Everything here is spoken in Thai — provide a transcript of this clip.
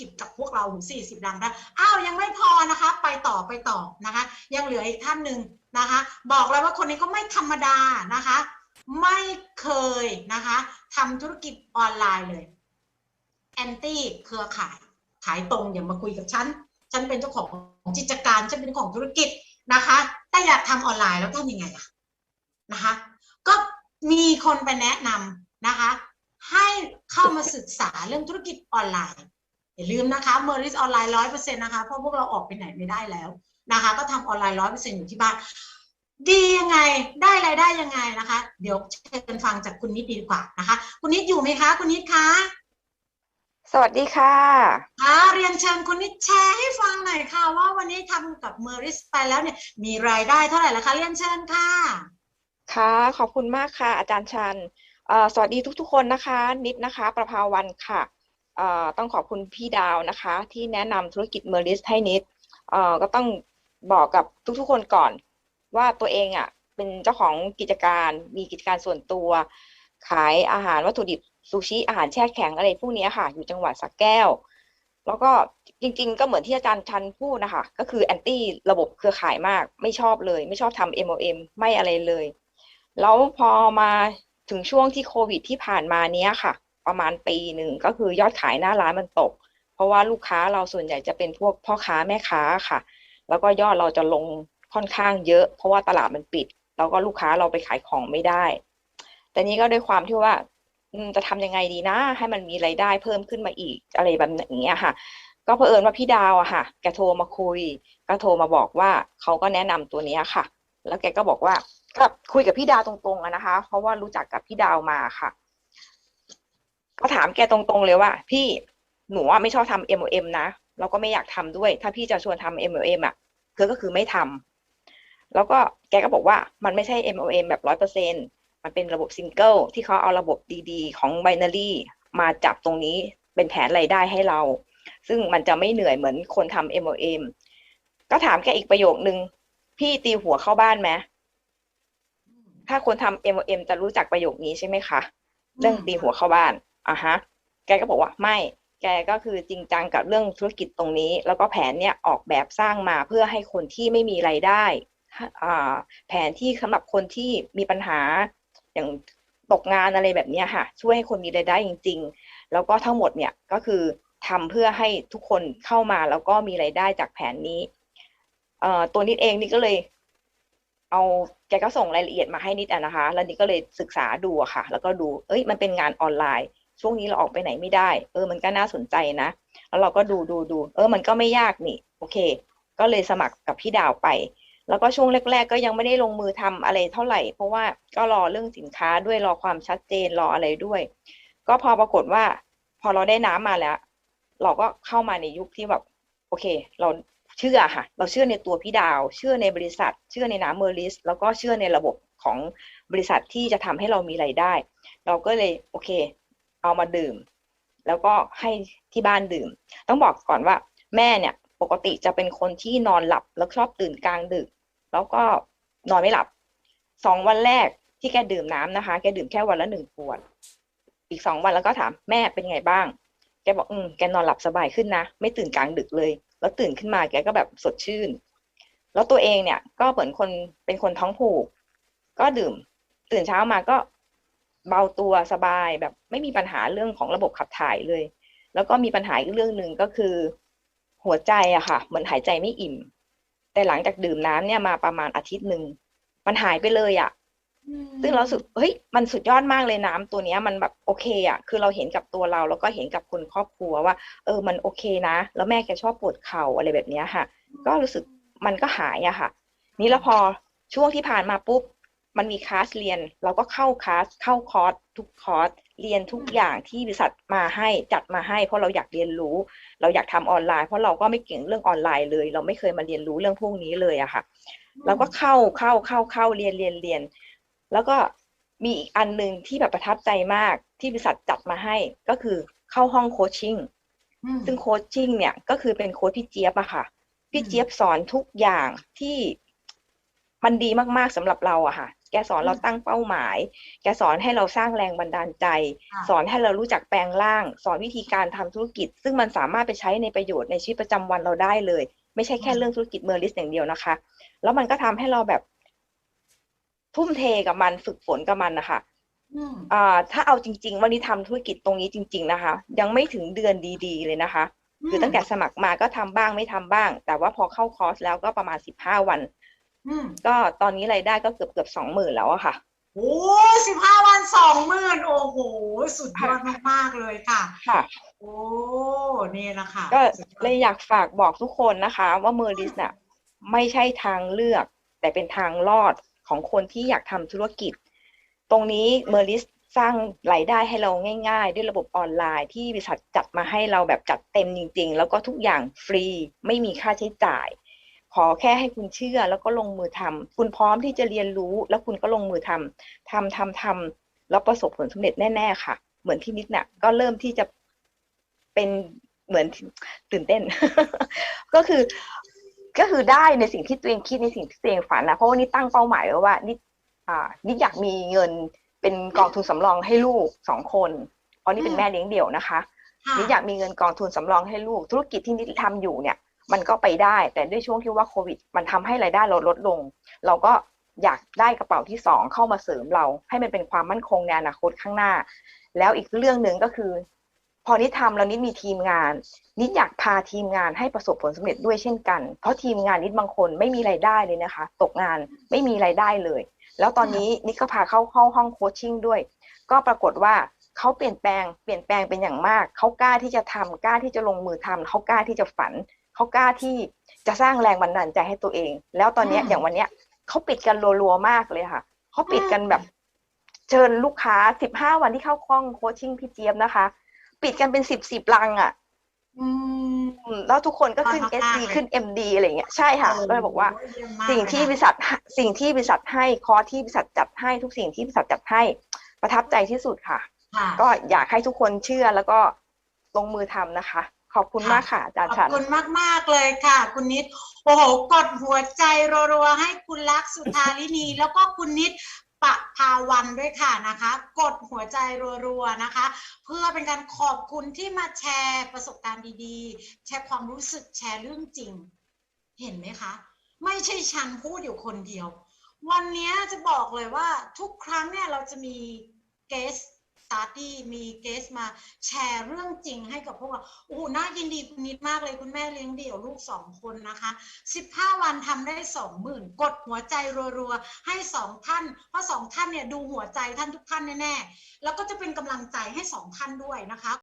กิจกับพวกเราถึง40ดังได้อ้าวยังไม่พอนะคะ ไปต่อไปต่อนะคะ ยังเหลืออีกท่านหนึ่งนะคะ บอกเลยว่าคนนี้ก็ไม่ธรรมดานะคะ ไม่เคยนะคะทำธุรกิจออนไลน์เลยแอนตี้เครือข่ายขายตรงอย่ามาคุยกับฉัน ฉันเป็นเจ้าของกิจการ ฉันเป็นของธุรกิจนะคะ แต่อยากทำออนไลน์แล้วทำยังไงอะนะคะ ก็มีคนไปแนะนำนะคะ ให้เข้ามาศึกษาเรื่องธุรกิจออนไลน์ อย่าลืมนะคะเมอริสออนไลน์ร้อยเปอร์เซ็นต์นะคะเพราะพวกเราออกไปไหนไม่ได้แล้วนะคะ ก็ทำออนไลน์ร้อยเปอร์เซ็นต์อยู่ที่บ้านดียังไงได้รายได้ยังไงนะคะ เดี๋ยวเชิญฟังจากคุณนิดดีกว่านะคะ คุณนิดอยู่ไหมคะ คุณนิดคะสวัสดีค่ะอ่าเรียนเชิญคุณนิดแชร์ให้ฟังหน่อยค่ะ ว่าวันนี้ทำกับเมอริสไปแล้วเนี่ยมีรายได้เท่าไหร่แล้วคะ เรียนเชิญค่ะ ค่ะขอบคุณมากค่ะ อาจารย์ชันเอ่อสวัสดีทุกๆคนนะคะ นิดนะคะ ประภาวันค่ะเอ่อ ต้องขอบคุณพี่ดาวนะคะ ที่แนะนำธุรกิจเมอริสให้นิดเอ่อก็ต้องบอกกับทุกๆคนก่อน ว่าตัวเองอะเป็นเจ้าของกิจการมีกิจการส่วนตัว ขายอาหารวัตถุดิบซูชิอาหารแช่แข็งอะไรพวกนี้ค่ะ อยู่จังหวัดสระแก้ว แล้วก็จริง ๆ ก็เหมือนที่อาจารย์ชันพูดนะคะ ก็คือแอนตี้ระบบเครือข่ายมาก ไม่ชอบเลย ไม่ชอบทำ MLM ไม่อะไรเลย แล้วพอมาถึงช่วงที่โควิดที่ผ่านมาเนี้ยค่ะ ประมาณปีหนึ่งก็คือยอดขายหน้าร้านมันตก เพราะว่าลูกค้าเราส่วนใหญ่จะเป็นพวกพ่อค้าแม่ค้าค่ะ แล้วก็ยอดเราจะลงค่อนข้างเยอะ เพราะว่าตลาดมันปิด แล้วก็ลูกค้าเราไปขายของไม่ได้ แต่นี้ก็ด้วยความที่ว่าจะทำยังไงดีนะ ให้มันมีรายได้เพิ่มขึ้นมาอีกอะไรแบบอย่างเงี้ยค่ะ ก็เผอิญว่าพี่ดาวอะค่ะ แกโทรมาคุย ก็โทรมาบอกว่าเขาก็แนะนำตัวนี้ค่ะ แล้วแกก็บอกว่าก็คุยกับพี่ดาวตรงๆนะคะ เพราะว่ารู้จักกับพี่ดาวมาค่ะ ก็ถามแกตรงๆเลยว่า พี่หนูไม่ชอบทำ MLM นะแล้วก็ไม่อยากทำด้วย ถ้าพี่จะชวนทำ MLM อะคือก็คือไม่ทำแล้วก็แกก็บอกว่ามันไม่ใช่ MLM แบบร้อยเปอร์เซ็นมันเป็นระบบซิงเกิลที่เขาเอาระบบดีๆ ของ binary มาจับตรงนี้เป็นแผนรายได้ให้เรา ซึ่งมันจะไม่เหนื่อยเหมือนคนทำ MLM ก็ถามแกอีกประโยคนึง พี่ตีหัวเข้าบ้านไหมถ้าคนทำ MLM จะรู้จักประโยคนี้ใช่ไหมคะ เรื่องตีหัวเข้าบ้าน อะฮะ แกก็บอกว่าไม่ แกก็คือจริงจังกับเรื่องธุรกิจตรงนี้ แล้วก็แผนเนี่ยออกแบบสร้างมาเพื่อให้คนที่ไม่มีไรายได้ แผนที่สำหรับคนที่มีปัญหาอย่างตกงานอะไรแบบนี้ค่ะ ช่วยให้คนมีรายได้จริง ๆ แล้วก็ทั้งหมดเนี่ยก็คือทำเพื่อให้ทุกคนเข้ามาแล้วก็มีรายได้จากแผนนี้ตัวนิดเองนี่ก็เลยเอาแกก็ส่งรายละเอียดมาให้นิดอะนะคะ แล้วนิดก็เลยศึกษาดูอะค่ะ แล้วก็ดู เอ้ย มันเป็นงานออนไลน์ ช่วงนี้เราออกไปไหนไม่ได้ เออ มันก็น่าสนใจนะ แล้วเราก็ดูดูดู เออ มันก็ไม่ยากนี่ โอเค ก็เลยสมัครกับพี่ดาวไป แล้วก็ช่วงแรก ๆ ก็ยังไม่ได้ลงมือทำอะไรเท่าไหร่ เพราะว่าก็รอเรื่องสินค้าด้วยรอความชัดเจนรออะไรด้วย ก็พอปรากฏว่า พอเราได้น้ำมาแล้ว เราก็เข้ามาในยุคที่แบบโอเค เราเชื่อค่ะ เราเชื่อในตัวพี่ดาว เชื่อในบริษัท เชื่อในน้ำเมอร์ลิส แล้วก็เชื่อในระบบของบริษัทที่จะทำให้เรามีรายได้ เราก็เลยโอเค เอามาดื่ม แล้วก็ให้ที่บ้านดื่ม ต้องบอกก่อนว่า แม่เนี่ยปกติจะเป็นคนที่นอนหลับแล้วชอบตื่นกลางดึก แล้วก็นอนไม่หลับสองวันแรกที่แกดื่มน้ำนะคะ แกดื่มแค่วันละหนึ่งขวด อีกสองวันแล้วก็ถามแม่เป็นไงบ้าง แกบอกอืมแกนอนหลับสบายขึ้นนะ ไม่ตื่นกลางดึกเลย แล้วตื่นขึ้นมาแกก็แบบสดชื่น แล้วตัวเองเนี่ย ก็เหมือนคนเป็นคนท้องผูก ก็ดื่ม ตื่นเช้ามาก็ เบาตัวสบายแบบไม่มีปัญหาเรื่องของระบบขับถ่ายเลย แล้วก็มีปัญหาอีกเรื่องหนึ่งก็คือ หัวใจอะค่ะเหมือนหายใจไม่อิ่ม แต่หลังจากดื่มน้ำเนี่ยมาประมาณอาทิตย์หนึ่งมันหายไปเลยอะซึ่งเราสึกเฮ้ยมันสุดยอดมากเลยน้ำตัวเนี้ยมันแบบโอเคอะคือเราเห็นกับตัวเราแล้วก็เห็นกับคนครอบครัวว่า เออมันโอเคนะ แล้วแม่แกชอบปวดเข่าอะไรแบบเนี้ยค่ะ ก็รู้สึกมันก็หายอะค่ะ นี่แล้วพอช่วงที่ผ่านมาปุ๊บ มันมีคลาสเรียน เราก็เข้าคลาสเข้าคอร์สทุกคอร์สเรียนทุกอย่างที่บริษัทมาให้จัดมาให้ เพราะเราอยากเรียนรู้ เราอยากทำออนไลน์ เพราะเราก็ไม่เก่งเรื่องออนไลน์เลย เราไม่เคยมาเรียนรู้เรื่องพวกนี้เลยอะค่ะ เราก็เข้าเข้าเข้าเข้าเรียนเรียนเรียน แล้วก็มีอีกอันหนึ่งที่แบบประทับใจมากที่บริษัทจัดมาให้ก็คือเข้าห้องโคชชิ่งอืมซึ่งโคชชิ่งเนี่ยก็คือเป็นโค้ชพี่เจี๊ยบอะค่ะ พี่อืมเจี๊ยบสอนทุกอย่างที่มันดีมากๆสำหรับเราอะค่ะ แกสอนเราตั้งเป้าหมาย แกสอนให้เราสร้างแรงบันดาลใจค่ะสอนให้เรารู้จักแปลงร่าง สอนวิธีการทำธุรกิจ ซึ่งมันสามารถไปใช้ในประโยชน์ในชีวิตประจำวันเราได้เลย ไม่ใช่แค่เรื่องธุรกิจเมอร์ลิสอย่างเดียวนะคะ แล้วมันก็ทำให้เราแบบทุ่มเทกับมันฝึกฝนกับมันนะคะอืมอ่า ถ้าเอาจริง ๆ วันนี้ทำธุรกิจตรงนี้จริง ๆนะคะ ยังไม่ถึงเดือนดีๆ เลยนะคะ คือตั้งแต่สมัครมาก็ทำบ้างไม่ทำบ้าง แต่ว่าพอเข้าคอร์สแล้วก็ประมาณสิบห้าวันอืม ก็ตอนนี้รายได้ก็เกือบเกือบสองหมื่นแล้วอะค่ะโอ้สิบห้าวันสองหมื่นโอ้โห สุดยอดมาก ๆ เลยค่ะ ค่ะ โอ้นี่แหละค่ะ ก็สุดยอดเลยอยากฝากบอกทุกคนนะคะ ว่าเมอร์ลิสน่ะไม่ใช่ทางเลือก แต่เป็นทางรอดของคนที่อยากทำธุรกิจ ตรงนี้เมอร์ลิสสร้างรายได้ให้เราง่าย ๆ ด้วยระบบออนไลน์ที่บริษัทจัดมาให้เราแบบจัดเต็มจริง ๆ แล้วก็ทุกอย่างฟรีไม่มีค่าใช้จ่าย ขอแค่ให้คุณเชื่อแล้วก็ลงมือทำคุณพร้อมที่จะเรียนรู้แล้วคุณก็ลงมือทำทำทำทำแล้วประสบผลสำเร็จแน่ ๆ ค่ะ เหมือนที่นิดน่ะ ก็เริ่มที่จะเป็นเหมือนตื่นเต้น ก็คือ ก็คือได้ในสิ่งที่ตัวเองคิดในสิ่งที่ตัวเองฝันนะเพราะว่านี่ตั้งเป้าหมายไว้ว่านี่อ่านี่อยากมีเงินเป็นกองทุนสำรองให้ลูกสองคนเพราะนี่เป็นแม่เลี้ยงเดี่ยวนะคะค่ะนิดอยากมีเงินกองทุนสำรองให้ลูก ธุรกิจที่นิดทำอยู่เนี่ย มันก็ไปได้ แต่ด้วยช่วงที่ว่าโควิด มันทำให้รายได้เราลดลง เราก็อยากได้กระเป๋าที่สองเข้ามาเสริมเรา ให้มันเป็นความมั่นคงในอนาคตข้างหน้า แล้วอีกเรื่องหนึ่งก็คือ พอนิดทำแล้วนิดมีทีมงาน นิดอยากพาทีมงานให้ประสบผลสำเร็จด้วยเช่นกัน เพราะทีมงานนิดบางคนไม่มีรายได้เลยนะคะ ตกงานไม่มีรายได้เลย แล้วตอนนี้นิดก็พาเข้าเข้าห้องโคชชิ่งด้วย ก็ปรากฏว่าเขาเปลี่ยนแปลง เปลี่ยนแปลงเป็นอย่างมาก เขากล้าที่จะทำกล้าที่จะลงมือทำเขากล้าที่จะฝัน เขากล้าที่จะสร้างแรงบันดาลใจให้ตัวเอง แล้วตอนเนี้ยอืมอย่างวันเนี้ยเขาปิดกันรัวๆมากเลยค่ะเขาปิดกันแบบ เชิญลูกค้าสิบห้าวันที่เข้าห้องโคชชิ่งพี่เจี๊ยบนะคะ ปิดกันเป็นสิบสิบลังอะอืมอืมแล้วทุกคนก็ขึ้นมากๆ SD เลยขึ้น MD อะไรอย่างเงี้ยใช่ค่ะก็เลยบอกว่าโเยี่ยมมากสิ่งที่บเลยริษัทให้สิ่งที่บริษัทให้คอร์สที่บริษัทจัดให้ทุกสิ่งที่บริษัทจัดให้ประทับใจที่สุดค่ะค่ะก็อยากให้ทุกคนเชื่อแล้วก็ลงมือทำนะคะ ขอบคุณมากค่ะอาจารย์ขอชับนคุณมาก ๆ เลยค่ะ คุณนิด โอ้โห กดหัวใจรัวๆ ให้คุณลักษณ์สุธาลินี แล้วก็คุณนิดปะภาวันด้วยค่ะนะคะ กดหัวใจรัวๆนะคะ เพื่อเป็นการขอบคุณที่มาแชร์ประสบการณ์ดีๆ แชร์ความรู้สึกแชร์เรื่องจริง เห็นไหมคะ ไม่ใช่ฉันพูดอยู่คนเดียว วันนี้จะบอกเลยว่าทุกครั้งเนี่ยเราจะมีเกส ตาร์ตี้มีเกสมาแชร์เรื่องจริงให้กับพวกเราโอ้โหน่ายินดีคุณนิดมากเลยคุณแม่เลี้ยงเดี่ยวลูกสองคนนะคะ 15 วันทำได้สองหมื่นกดหัวใจรัวๆ ให้สองท่าน เพราะสองท่านเนี่ยดูหัวใจท่านทุกท่านแน่ๆ แล้วก็จะเป็นกำลังใจให้สองท่านด้วยนะคะ